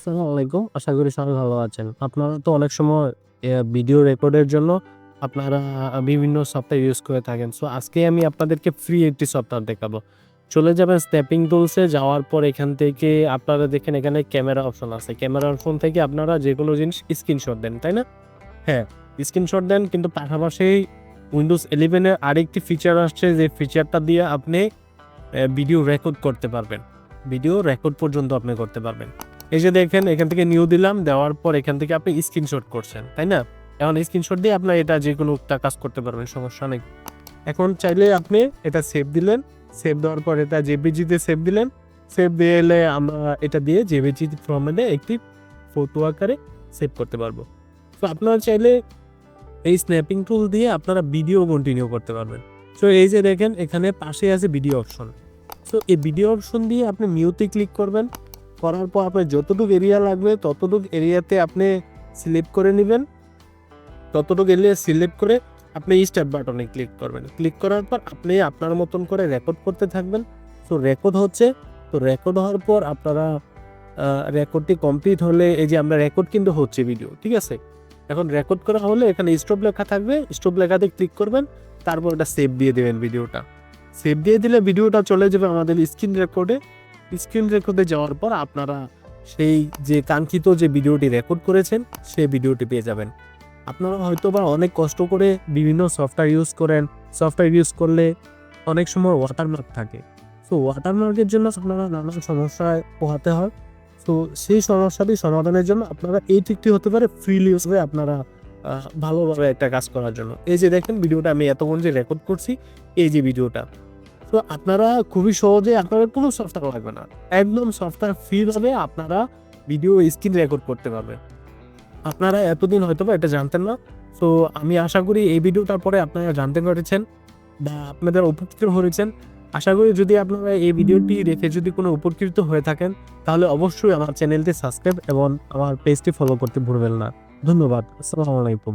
আসসালামু আলাইকুম। আশা করি সবাই ভালো আছেন। আপনারা তো অনেক সময় ভিডিও রেকর্ডের জন্য আপনারা বিভিন্ন সফটওয়্যার ইউজ করে থাকেন। সো আজকে আমি আপনাদেরকে ফ্রি একটি সফটওয়্যার দেখাবো। চলে যাবেন স্ন্যাপিং টুলসে যাওয়ার পর এখান থেকে আপনারা দেখেন এখানে ক্যামেরা অপশন আছে। ক্যামেরা অপশন থেকে আপনারা যে কোনো জিনিস স্ক্রিনশট দেন, তাই না? হ্যাঁ স্ক্রিনশট দেন। কিন্তু পাশাপাশি উইন্ডোজ ইলেভেনের আরেকটি ফিচার আসছে। যে ফিচারটা দিয়ে আপনি ভিডিও রেকর্ড করতে পারবেন। ভিডিও রেকর্ড পর্যন্ত আপনি করতে পারবেন। এই যে দেখেন, এখান থেকে নিউ দিলাম, দেওয়ার পর এখান থেকে আপনি স্ক্রিনশট করছেন, তাই না? এখন স্ক্রিনশট দিয়ে আপনার এটা যে কোনো কাজ করতে পারবেন, সমস্যা নেই। এখন চাইলে আপনি এটা সেভ দিলেন সেভ দেওয়ার পর এটা জেবিজিতে সেভ দিলেন সেভ দিলে আমরা এটা দিয়ে জেবিজি ফর্মেটে একটি ফটো আকারে সেভ করতে পারব। তো আপনারা চাইলে এই স্ন্যাপিং টুল দিয়ে আপনারা ভিডিও কন্টিনিউ করতে পারবেন। সো এই যে দেখেন, এখানে পাশে আছে ভিডিও অপশন সো এই ভিডিও অপশন দিয়ে আপনি মিউতে ক্লিক করবেন। করার পর আপনার যতটুকু এরিয়া লাগবে, ততটুকু এরিয়াতে আপনি সিলেক্ট করে নেবেন। ততটুকু এরিয়া সিলেক্ট করে আপনি স্টার্ট বাটনে ক্লিক করবেন। ক্লিক করার পর আপনি আপনার মতন করে রেকর্ড করতে থাকবেন। তো রেকর্ড হচ্ছে, তো রেকর্ড হওয়ার পর আপনারা রেকর্ডটি কমপ্লিট হলে, এই যে আমরা রেকর্ড কিন্তু হচ্ছে ভিডিও ঠিক আছে? এখন রেকর্ড করা হলে এখানে স্টপ লেখা থাকবে। স্টপ লেখাতে ক্লিক করবেন, তারপর এটা সেভ দিয়ে দেবেন ভিডিওটা সেভ দিয়ে দিলে ভিডিওটা চলে যাবে আমাদের স্ক্রিন রেকর্ডে স্ক্রিন রেকর্ডে যাওয়ার পর আপনারা সেই যে কাঙ্ক্ষিত যে ভিডিওটি রেকর্ড করেছেন, সেই ভিডিওটি পেয়ে যাবেন। আপনারা হয়তো বা অনেক কষ্ট করে বিভিন্ন সফটওয়্যার ইউজ করেন। সফটওয়্যার ইউজ করলে অনেক সময় ওয়াটারমার্ক থাকে। সো ওয়াটারমার্কের জন্য আপনারা নানান সমস্যায় পোহাতে হয়। তো সেই সমস্যাটি সমাধানের জন্য আপনারা এই ট্রিকটি হতে পারে ফ্রিলি ইউজ হয়ে আপনারা ভালোভাবে একটা কাজ করার জন্য। এই যে দেখেন, ভিডিওটা আমি এতক্ষণ যে রেকর্ড করছি, এই যে ভিডিওটা। তো আপনারা খুবই সহজে আপনাদের কোনো সফটওয়্যার লাগবে না। একদম সফটওয়্যার ফ্রি ভাবে আপনারা ভিডিও স্ক্রিন রেকর্ড করতে পারবেন। আপনারা এতদিন হয়তো বা এটা জানতেন না। তো আমি আশা করি এই ভিডিওটার পরে আপনারা জানতে পেরেছেন বা আপনাদের উপকৃত হয়েছেন। আশা করি যদি আপনারা এই ভিডিওটি দেখে যদি কোনো উপকৃত হয়ে থাকেন, তাহলে অবশ্যই আমার চ্যানেলটি সাবস্ক্রাইব এবং আমার পেজটি ফলো করতে ভুলবেন না। ধন্যবাদ। আসসালামু আলাইকুম।